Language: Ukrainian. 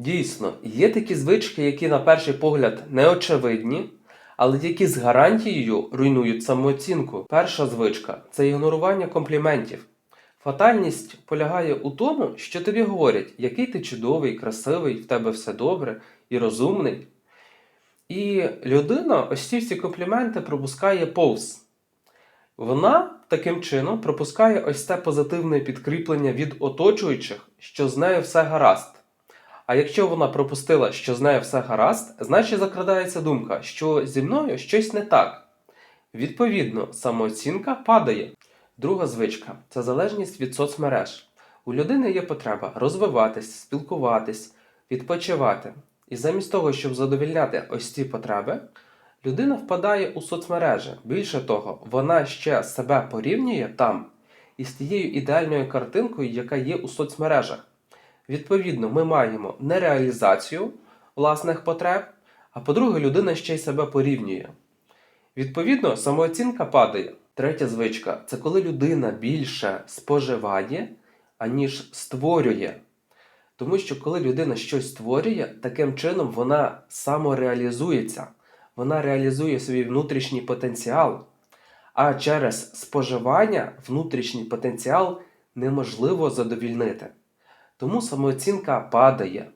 Дійсно, є такі звички, які на перший погляд неочевидні, але які з гарантією руйнують самооцінку. Перша звичка це ігнорування компліментів. Фатальність полягає у тому, що тобі говорять, який ти чудовий, красивий, в тебе все добре і розумний. І людина ось ці всі компліменти пропускає повз. Вона таким чином пропускає ось це позитивне підкріплення від оточуючих, що з нею все гаразд. А якщо вона пропустила, що з нею все гаразд, значить закрадається думка, що зі мною щось не так. Відповідно, самооцінка падає. Друга звичка це залежність від соцмереж. У людини є потреба розвиватись, спілкуватись, відпочивати. І замість того, щоб задовільняти ось ці потреби, людина впадає у соцмережі. Більше того, вона ще себе порівнює там із тією ідеальною картинкою, яка є у соцмережах. Відповідно, ми маємо нереалізацію власних потреб, а по-друге, людина ще й себе порівнює. Відповідно, самооцінка падає. Третя звичка це коли людина більше споживає, аніж створює. Тому що коли людина щось створює, таким чином вона самореалізується, вона реалізує свій внутрішній потенціал. А через споживання внутрішній потенціал неможливо задовільнити. Тому самооцінка падає.